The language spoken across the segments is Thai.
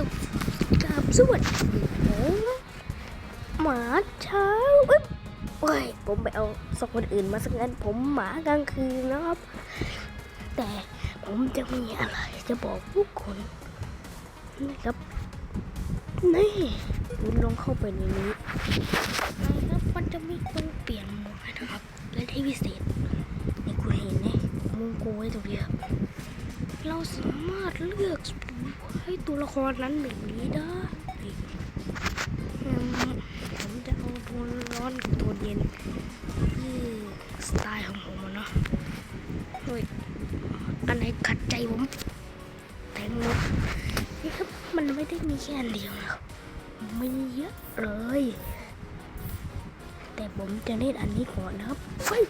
อกับสวัสดีผมหมาเช้าเอ้ยโอ้ยผมไปเอาสองคนอื่นมาสักงั้นผมหมากลางคืนนะครับ แต่ผมจะมีอะไรจะบอกพวกคนนะครับนี่คุณลองเข้าไปในนี้นะครับมันจะมีคนเปลี่ยนหมวกนะครับ และที่พิเศษนี่คุณเห็นไหมมุงโกไว้ตรงนี้ครับเราสามารถเลือก ให้ตัวละครนั้นแบบนี้ได้ผมจะเอาตัวร้อนกับตัวเย็นคือสไตล์ของผมเนาะเฮ้ยอันไหนขัดใจผมแต่งหมนี่ครับมันไม่ได้มีแค่อันเดียวนะครับมีเยอะเลย แต่ผมจะเล่นอันนี้ก่อนนะครับเฮ้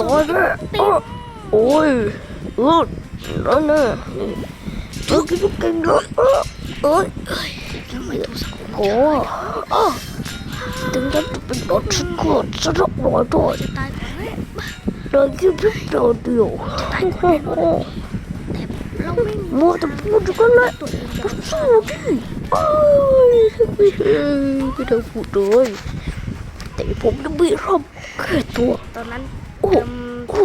ตายแน่อ้อโอ้ยเออนั่นน่ะเออกินกินเนาะเออเอ้ยทำไมตัวสังคมโอ้อ้อถึงจะเป็นรถสกุลสระหน่อยด้วยจะตายก่อนแม่เลยคิดเดียวเดียวโอ้โหมัวแต่พูดกันเลยก็สู้ดิโอ้ยไม่ได้พูดเลยแต่ผมจะมีรอบแค่ตัวตอนนั้น โอ้เอิ่มโอ้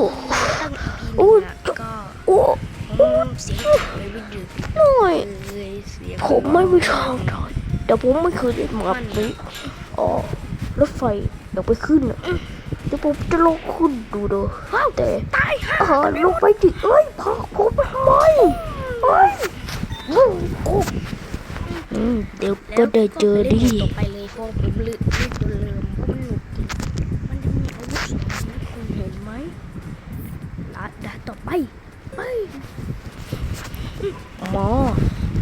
ตั้งโอ้ปีนึงอะก็โอ้ผมเสียงเลยไม่ดึกหน่อยเลยเสียงผมไม่มีทางได้แต่ผมไม่เคยเล่นมาแบบนี้อ๋อรถไฟอยากไปขึ้นเดี๋ยวผมจะลงขึ้นดูเด้อแต่ตายฮะอ่าลงไปดิเอ้ยพาผมทำไมเอ้ยมึงกูอืมเดี๋ยวก็ได้เจอดีไปเลยพราะผมลืมลืมจนลืมเพราะมันหนุกจริงมันจะมีอาวุธสองชนิดคุณ เห็นไหมด่าดาต่อไปไปหมอ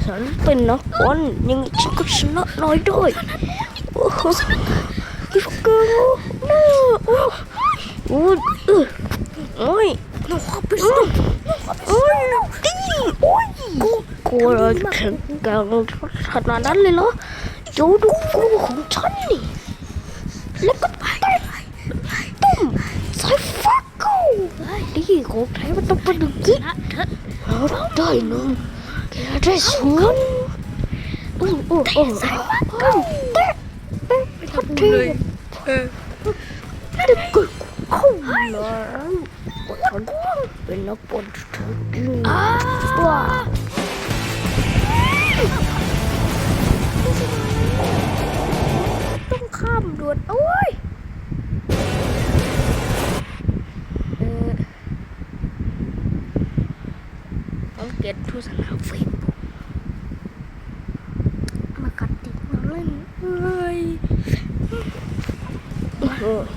ฉันเป็นนักบอลยังฉันก็ชนะน้อยด้วยโอ้โหกิ๊กเกอร์น่าโอ้โอ้ยเออโอ้ยหนูขอไปสู้โอ้ยตีโอ้ยกูกูเลยแข็งแกร่งขนาดนั้นเลยเหรอดูดูกูของฉันนี่ ดีของไทยมันต้องเป็นอย่งนี้นะเถอะเราได้หนึ่งแกได้สวนโอ้โอ้โอ้ใส่ฟักกูเตะเตะไม่ทัทำดบุญทีเลยเออเด็กกูเข้าแล้วฉันเป็นนักบอลจริงอ้าว้าต้องข้ามด่วนโอ้ ต้องเก็ตทุสนาเฟซบุ๊กมากัดติดมาเล่นเลย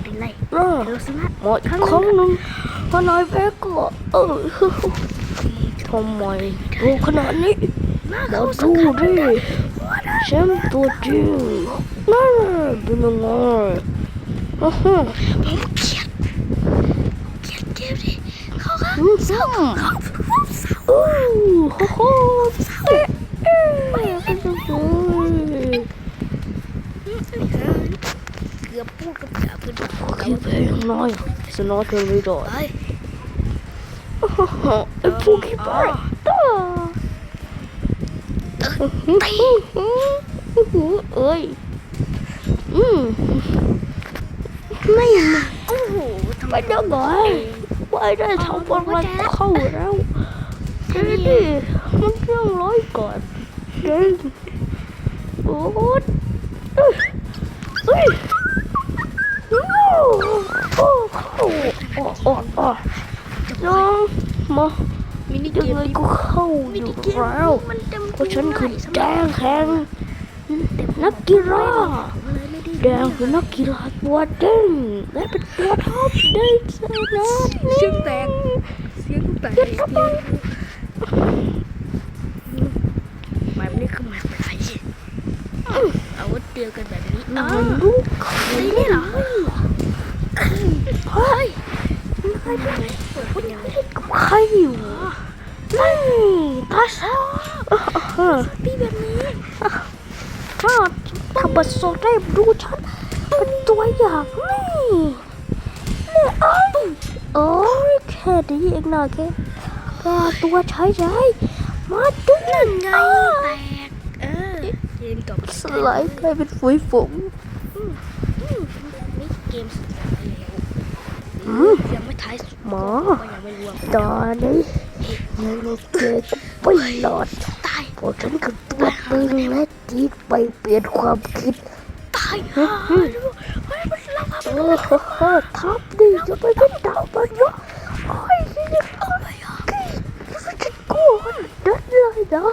เป็นไรเดี๋ยวสนะหมดครั้งนึงพอนายแพ้ก็เออทำไมดูขนาดนี้มามาเขาสัดูดิแชมป์ตัวจริงน่าเป็นยังไงอ้าวผมเกลียดเกลียดเกมดิเขาค่ะอืมซ้ำเขาเขาสา โอ้โหโหเตะเกือบพูดกับเกือบเป็นคิดไปยังน้อยสนอเธอไม่ด้ไปไอ้พวกขี้ไปต่อเอ้ยอืมไม่มาโอ้โหทำไมไม่ได้ไงไม่ได้ทำบอลมันเข้าแล้ว เดี๋ยวดิมันเรื่องร้อยก่อนเดินโอ้ยเอ้ยเอ้ยโอ้โอ้โอ้โอ้โอ้น้องมามินิเกยังมไงก็เข้าอยู่แล้วมันเพราะฉันคือแดงแข็งนักกีฬาแดงคือนักกีฬาตัวเด้งและเป็นตัวท็อปได้ชนะเสียงแตกเสียงแตก แบบนี้คือแบบไรอาวุธเดียวกันแบบนี้มัอ้านวลูกนี่เหรอเฮ้ยใครเป็นยังไงกับใครอยู่นี่ตาซาฮะพี่แบบนี้ถ้าทำบัตรสดได้ดูฉันเป็นตัวอย่างนี่เนี่ยไอ้โอ้ยแค่นี้เองนะแค่ แค่ตัวใช้ใช้มาดูนั่นไงแตกเออเกมจบสไลด์กลายเป็นฝุ่ยฝงนี่เกมสุดท้ายแล้วอืมยังไม่ท้ายสุดหมอก็ยังไม่รวมตอนนี้ยังไงเจอก็ไม่รอดตายเพราะฉันคือตัวตึงและจีดไปเปลี่ยนความคิดตายฮ่าดูเฮ้ยมันเราครับโอ้โหทับดิจะไปเป็นดาวมันเยอะโอ้ยนี่โอ้ยกี่ ฉันดัดเลยนะ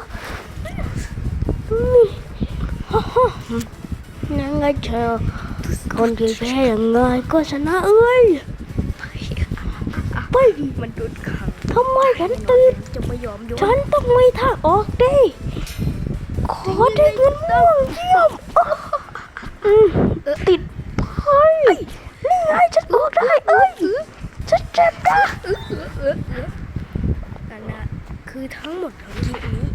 นี่ฮ่าฮ่ายังไงเธอคนที่แพ้ยังไงก็ชนะเอ้ยไปมันโดขังทำไมฉันตื่นจะไม่ยอมยกฉันต้องมีทางออกดิขอได้เงินม่วงเยี่ยมอืมติดไพ่นี่ไงฉันออกได้เอ้ยฉันเจ็บนะ เออเออเออนั่นนะ คือทั้งหมดของคลิปนี้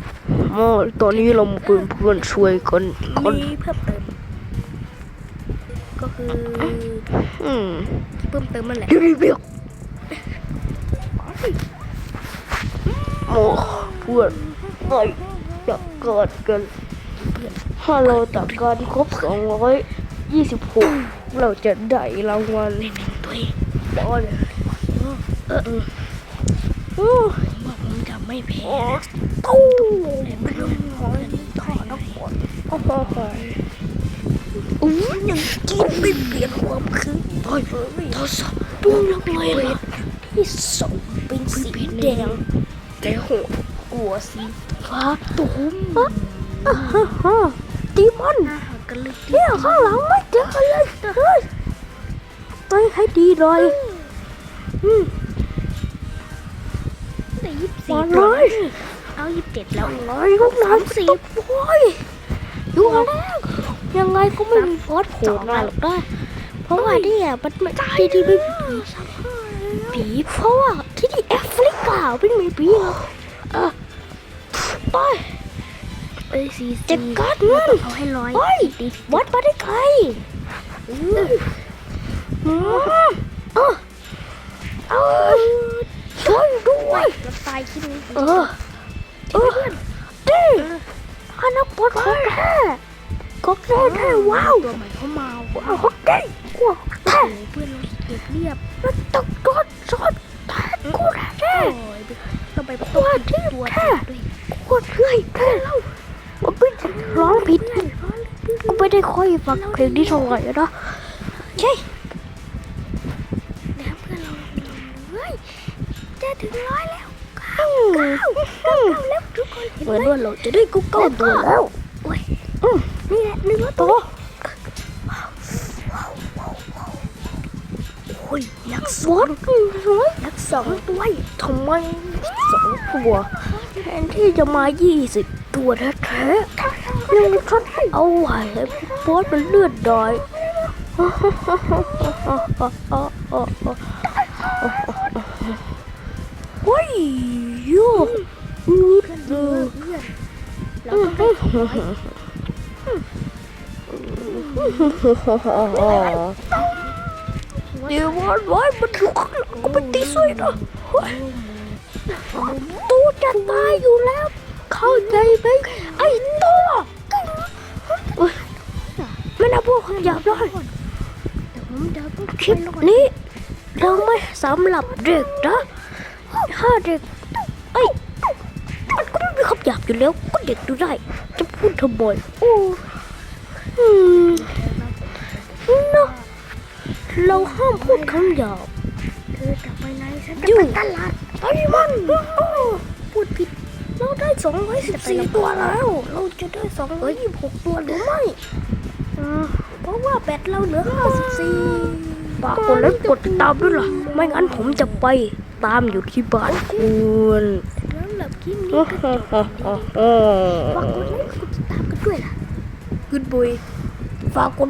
โอ้ตอนนี้เราเป็นเพื่อนช่วยกันคนมีเพิ่มเติม ก็คืออืมที่เพิ่มเติมมันแหละยูริเบียกโอ้เพื่อนไอ้จับกอดกันถ้าเราตัดการครบสองร้อยยี่สิบหกเราจะได้รางวัลตัวเองบอลเออ ไม่แพ้ตู้แต่ไม่รู้หอยถอดนักบอลโอ้โหอู้ยังกินไม่เปลี่ยนความคืนถอยเลยทดสอบดวงลักเลยล่ะที่ส่งเป็นสีแดงแต่หัวกัวสีฟ้าตุ้มฮะฮะตีมันเนี่ยข้างหลังไม่เจอเลยเฮ้ยต้องให้ดีหน่อยอืม สิบมาสี่เลตัวยเอายี่สิบเจ็ดแล้วไงลูกน้ำสิบโอ้ยดูแล้วยังไงก็ไม่มีฟอสโผล่มาหรอกนะเพราะว่าเนี่ยมันไม่ที่ที่ไม่มีผีเพราะว่าที่ที่แอฟริกาไม่มีผีหรอกเออไปเอ้ยสี่จัสี่ดการมันเอาให้ร้อยเฮ้ยวัดมาได้ไกลอืมอืมเออเออช่ว ยด้วยรถไฟที่นี้เออเออดิอันนั้นปวดของแท้ก็แท้แท้ว้าวตัวใหม่เขาเมาว้าวของแท้ว้าวแท้โอ้เพื่อนเราเก็บเรียบมันตกโดนสอนแท้กูแท้โอ้ยต้องไปตัวที่ตัวแท้ด้วยกูเฮ้ยแท้แล้วมันเป็นร้องผิดกูไม่ได้ค่อยฟังเพลงที่เท่าไหร่นะ เหมือนว่าเราจะได้กุ๊กเก้าตัวแล้วโอ้ยอืมนี่แหละหนึ่งร้อยตัวโอ้ยยักษ์วัดสวยยักษ์สองตัวทำไมสองตัวแทนที่จะมายี่สิบตัวแท้ๆยังฉันเอาไว้ให้บอสมันเลือดดอยโอ้ยโย่อืด เพื่อยนเพื่อนเราต้องได้ร้อยเดี๋ยววันไว้มันอยู่ข้างหลังก็ไปตีสวยนะตู้จะตายอยู่แล้ว เข้าใจไหมไอ้ตัวไม่น่าพูดคำหยาบเลยคลิปนี้เราไม่สำหรับเด็กนะถ้าเด็ก หยาบอยู่แล้วก็เด็กดูได้ จะพูดทำไมโอ้อืมเนาะเราห้ามพูดคำหยาบเธอจะไปไหนฉันจะอยู่ไปตลาดไอ้มันพูดผิด เราได้สองร้อยสิบสี่ตัวแล้ว เราจะได้สองร้อยยี่สิบหกตัวหรือไม่อ่าเพราะว่าแบตเราเหลือห้าสิบสี่ฝากกดไลค์กดติดตามด้วยล่ะ ไม่งั้นผมจะไปตามอยู่ที่บ้านคุณแล้ว หลับคลิปนี้โอ้ก็โหจบฝากกดไลค์กดติดตามกันด้วยล่ะ Good boy ฝากกด